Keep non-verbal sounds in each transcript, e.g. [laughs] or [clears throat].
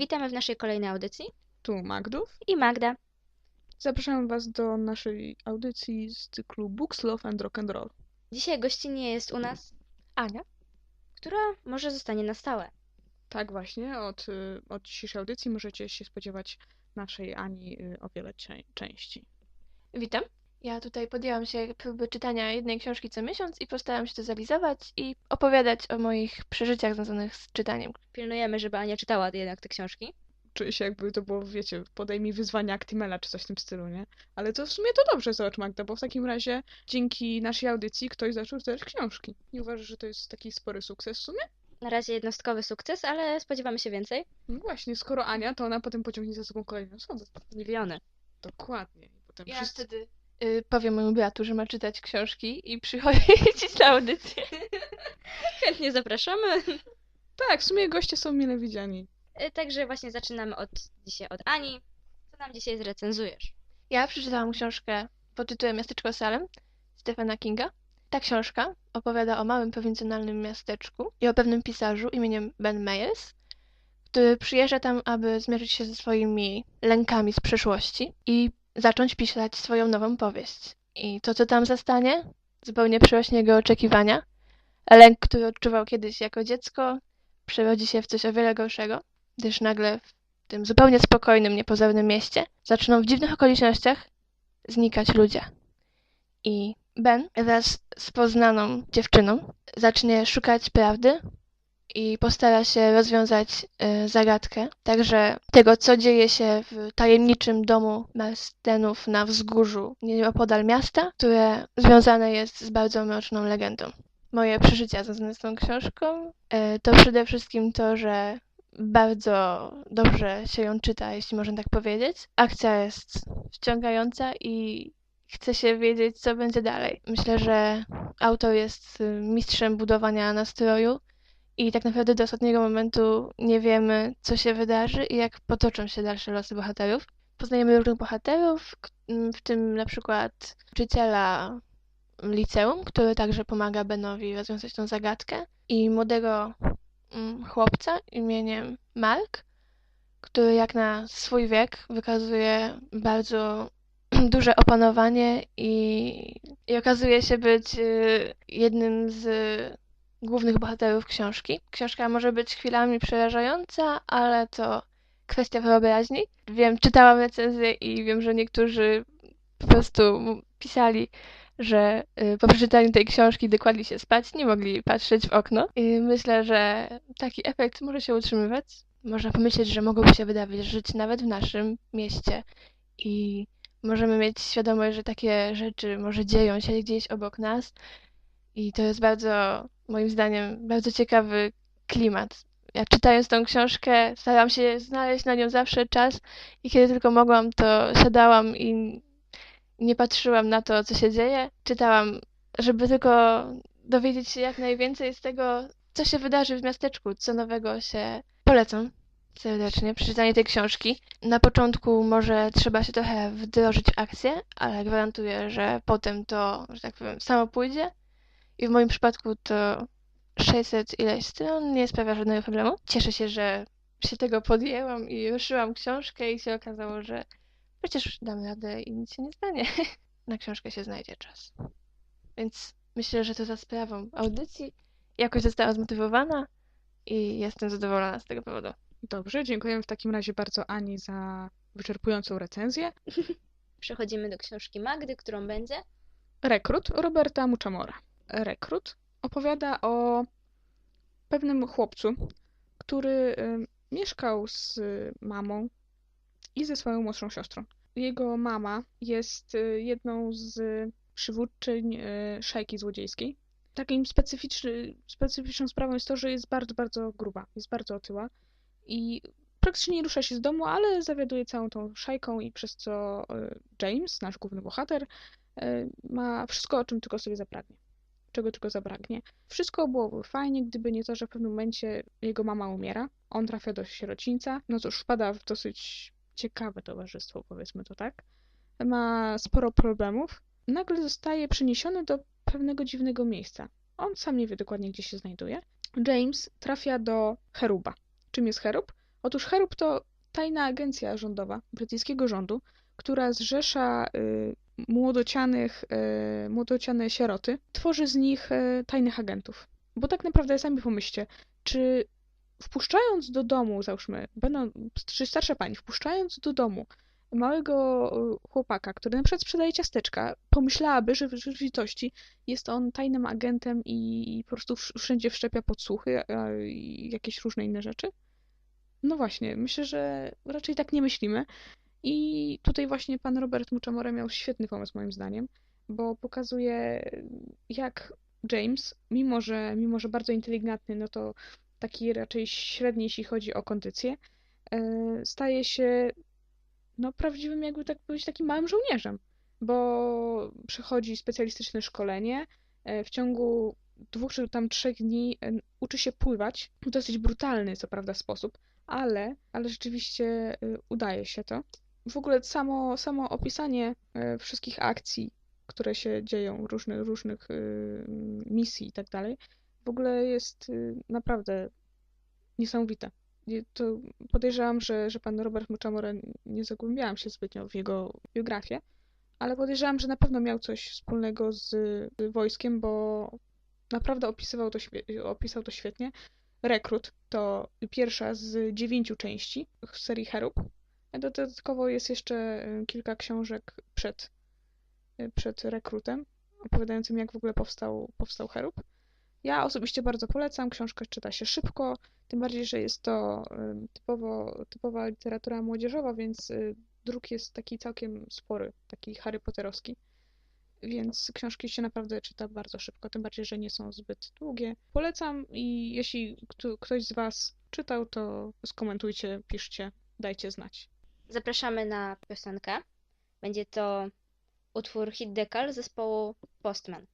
Witamy w naszej kolejnej audycji. Tu Magdów. I Magda. Zapraszam Was do naszej audycji z cyklu Books, Love and Rock and Roll. Dzisiaj gościnnie jest u nas Ania. która może zostanie na stałe. Tak właśnie, od, od dzisiejszej audycji możecie się spodziewać naszej Ani y, o wiele czę- części. Witam. Ja tutaj podjęłam się próby czytania jednej książki co miesiąc i postaram się to zrealizować i opowiadać o moich przeżyciach związanych z czytaniem. Pilnujemy, żeby Ania czytała jednak te książki. Czuję się jakby to było, wiecie, podejmij wyzwania Actimela czy coś w tym stylu, nie? Ale to w sumie to dobrze, zobacz Magda, bo w takim razie dzięki naszej audycji ktoś zaczął czytać książki. Nie uważasz, że to jest taki spory sukces w sumie? Na razie jednostkowy sukces, ale spodziewamy się więcej. No właśnie, skoro Ania, to ona potem pociągnie za sobą kolejne osoby. Miliony. Dokładnie. I potem Ja wszyscy... wtedy powiem mojemu bratu, że ma czytać książki i przychodzić [laughs] na audycję. Chętnie zapraszamy. Tak, w sumie goście są mile widziani. Y, Także właśnie zaczynamy od dzisiaj od Ani. Co nam dzisiaj zrecenzujesz? Ja przeczytałam książkę pod tytułem Miasteczko Salem Stephena Kinga. Ta książka opowiada o małym prowincjonalnym miasteczku i o pewnym pisarzu imieniem Ben Meyers, który przyjeżdża tam, aby zmierzyć się ze swoimi lękami z przeszłości i zacząć pisać swoją nową powieść. I to, co tam zastanie, zupełnie przerośnie jego oczekiwania. Lęk, który odczuwał kiedyś jako dziecko, przerodzi się w coś o wiele gorszego, gdyż nagle w tym zupełnie spokojnym, niepozornym mieście zaczną w dziwnych okolicznościach znikać ludzie. I Ben wraz z poznaną dziewczyną zacznie szukać prawdy i postara się rozwiązać y, zagadkę. Także tego, co dzieje się w tajemniczym domu Marstenów na wzgórzu nieopodal miasta, które związane jest z bardzo mroczną legendą. Moje przeżycia związane z tą książką y, to przede wszystkim to, że bardzo dobrze się ją czyta, jeśli można tak powiedzieć. Akcja jest wciągająca i chce się wiedzieć, co będzie dalej. Myślę, że autor jest mistrzem budowania nastroju i tak naprawdę do ostatniego momentu nie wiemy, co się wydarzy i jak potoczą się dalsze losy bohaterów. Poznajemy różnych bohaterów, w tym na przykład nauczyciela liceum, który także pomaga Benowi rozwiązać tą zagadkę i młodego chłopca imieniem Mark, który jak na swój wiek wykazuje bardzo [clears throat] duże opanowanie i, i okazuje się być y, jednym z głównych bohaterów książki. Książka może być chwilami przerażająca, ale to kwestia wyobraźni. Wiem, czytałam recenzję i wiem, że niektórzy po prostu pisali, że y, po przeczytaniu tej książki dokładli się spać, nie mogli patrzeć w okno. I myślę, że taki efekt może się utrzymywać. Można pomyśleć, że mogłoby się wydawać żyć nawet w naszym mieście i możemy mieć świadomość, że takie rzeczy może dzieją się gdzieś obok nas i to jest bardzo, moim zdaniem, bardzo ciekawy klimat. Ja czytając tą książkę starałam się znaleźć na nią zawsze czas i kiedy tylko mogłam, to siadałam i nie patrzyłam na to, co się dzieje. Czytałam, żeby tylko dowiedzieć się jak najwięcej z tego, co się wydarzy w miasteczku, co nowego się polecam serdecznie przeczytanie tej książki. Na początku może trzeba się trochę wdrożyć w akcję, ale gwarantuję, że potem to, że tak powiem, samo pójdzie. I w moim przypadku to 600 ileś stron nie sprawia żadnego problemu. Cieszę się, że się tego podjęłam i ruszyłam książkę i się okazało, że przecież dam radę i nic się nie stanie. [laughs] Na książkę się znajdzie czas. Więc myślę, że to za sprawą audycji jakoś zostałam zmotywowana i jestem zadowolona z tego powodu. Dobrze, dziękujemy w takim razie bardzo Ani za wyczerpującą recenzję. [laughs] Przechodzimy do książki Magdy, którą będzie. Rekrut Roberta Muchamora. Rekrut opowiada o pewnym chłopcu, który y, mieszkał z mamą i ze swoją młodszą siostrą. Jego mama jest y, jedną z przywódczyń y, szajki złodziejskiej. Takim specyficzną sprawą jest to, że jest bardzo, bardzo gruba, jest bardzo otyła i praktycznie nie rusza się z domu, ale zawiaduje całą tą szajką i przez co James, nasz główny bohater, ma wszystko, o czym tylko sobie zapragnie. Czego tylko zabraknie. Wszystko byłoby fajnie, gdyby nie to, że w pewnym momencie jego mama umiera, on trafia do sierocińca, no cóż, wpada w dosyć ciekawe towarzystwo, powiedzmy to tak. Ma sporo problemów. Nagle zostaje przeniesiony do pewnego dziwnego miejsca. On sam nie wie dokładnie, gdzie się znajduje. James trafia do Cheruba. Czym jest Cherub? Otóż Cherub to tajna agencja rządowa brytyjskiego rządu, która zrzesza y, młodocianych, y, młodociane sieroty, tworzy z nich y, tajnych agentów. Bo tak naprawdę sami pomyślcie, czy wpuszczając do domu, załóżmy, będą, czy starsza pani, wpuszczając do domu małego y, chłopaka, który na przykład sprzedaje ciasteczka, pomyślałaby, że w rzeczywistości jest on tajnym agentem i, po prostu wsz- wszędzie wszczepia podsłuchy i jakieś różne inne rzeczy? No właśnie, myślę, że raczej tak nie myślimy. I tutaj właśnie pan Robert Muchamore miał świetny pomysł moim zdaniem, bo pokazuje jak James, mimo że, mimo że bardzo inteligentny, no to taki raczej średni, jeśli chodzi o kondycję, e, staje się no prawdziwym jakby tak powiedzieć takim małym żołnierzem, bo przechodzi specjalistyczne szkolenie, e, w ciągu dwóch czy tam trzech dni e, uczy się pływać w dosyć brutalny, co prawda, sposób, ale, ale rzeczywiście udaje się to. W ogóle samo, samo opisanie e, wszystkich akcji, które się dzieją, różnych, różnych misji i tak dalej, w ogóle jest y, naprawdę niesamowite. Nie- To podejrzewam, że, że pan Robert Muchamore, nie zagłębiałam się zbytnio w jego biografię, ale podejrzewam, że na pewno miał coś wspólnego z, wojskiem, bo naprawdę opisywał to, opisał to świetnie. Rekrut to pierwsza z dziewięciu części serii Cherub. Dodatkowo jest jeszcze y, kilka książek przed, y, przed rekrutem, opowiadającym jak w ogóle powstał, powstał Cherub. Ja osobiście bardzo polecam, książkę czyta się szybko, tym bardziej, że jest to y, typowo, typowa literatura młodzieżowa, więc druk jest taki całkiem spory, taki Harry Potterowski. Więc książki się naprawdę czyta bardzo szybko, tym bardziej, że nie są zbyt długie. Polecam i jeśli kto- ktoś z Was czytał, to skomentujcie, piszcie, dajcie znać. Zapraszamy na piosenkę. Będzie to utwór Hit Decal zespołu Postman.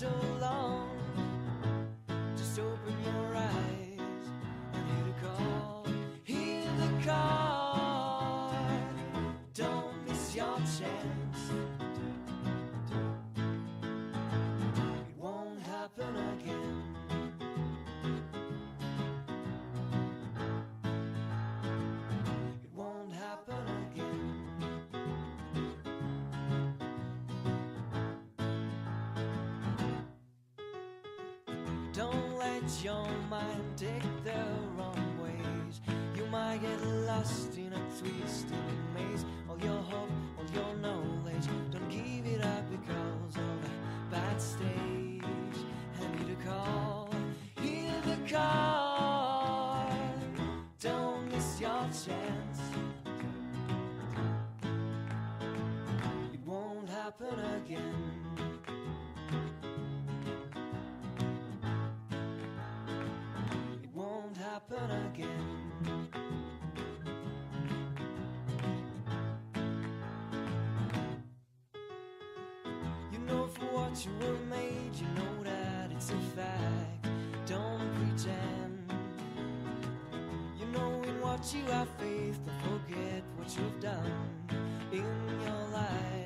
So long. Just open your eyes and hear the call. Hear the call. Don't miss your chance. Let your mind take the wrong ways. You might get lost in a twisting maze. All your hope, all your knowledge, don't give it up because of a bad stage. Hear the call, hear the call. Don't miss your chance. It won't happen again. Again. You know for what you were made, you know that it's a fact. Don't pretend. You know in what you have faith, don't forget what you've done in your life.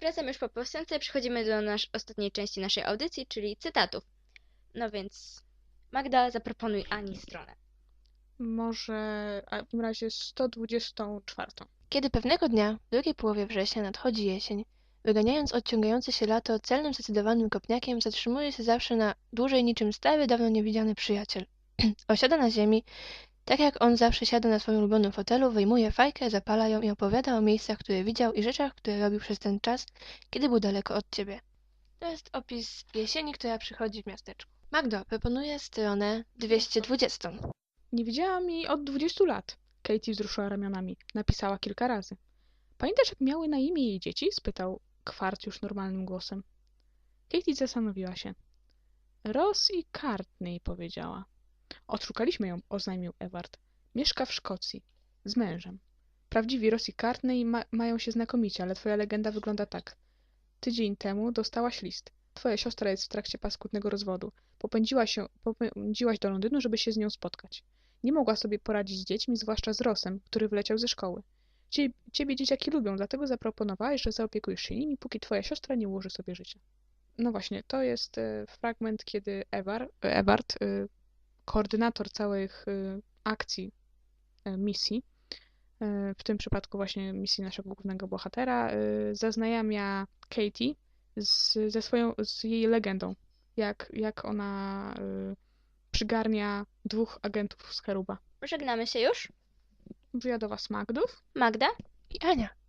Wracamy już po piosence, przechodzimy do nasz, ostatniej części naszej audycji, czyli cytatów. No więc Magda, zaproponuj Ani stronę. Może a w takim razie 124. Kiedy pewnego dnia, w drugiej połowie września, nadchodzi jesień, wyganiając odciągające się lato celnym, zdecydowanym kopniakiem, zatrzymuje się zawsze na dłużej niczym stary, dawno niewidziany przyjaciel. [clears throat] Osiada na ziemi, tak jak on zawsze siada na swoim ulubionym fotelu, wyjmuje fajkę, zapala ją i opowiada o miejscach, które widział i rzeczach, które robił przez ten czas, kiedy był daleko od ciebie. To jest opis jesieni, która przychodzi w miasteczku. Magdo, proponuję stronę 220. Nie widziałam jej od 20 lat. Katie wzruszyła ramionami. Napisała kilka razy. Pamiętasz, jak miały na imię jej dzieci? spytał Kwart już normalnym głosem. Katie zastanowiła się. Ross i Courtney, powiedziała. Odszukaliśmy ją, oznajmił Ewart. Mieszka w Szkocji. Z mężem. Prawdziwi Ross i Courtney ma mają się znakomicie, ale twoja legenda wygląda tak. Tydzień temu dostałaś list. Twoja siostra jest w trakcie paskudnego rozwodu. Popędziła się, popędziłaś do Londynu, żeby się z nią spotkać. Nie mogła sobie poradzić z dziećmi, zwłaszcza z Rosem, który wyleciał ze szkoły. Cie, ciebie dzieciaki lubią, dlatego zaproponowałeś, że zaopiekujesz się nimi, póki twoja siostra nie ułoży sobie życia. No właśnie, to jest e, fragment, kiedy Ewar, Ewart, e, koordynator całych e, akcji e, misji, e, w tym przypadku właśnie misji naszego głównego bohatera, zaznajamia Katie z, ze swoją, z jej legendą, jak, jak ona przygarnia dwóch agentów z Heruba. Żegnamy się już. Wyjada was Magdów. Magda? I Ania.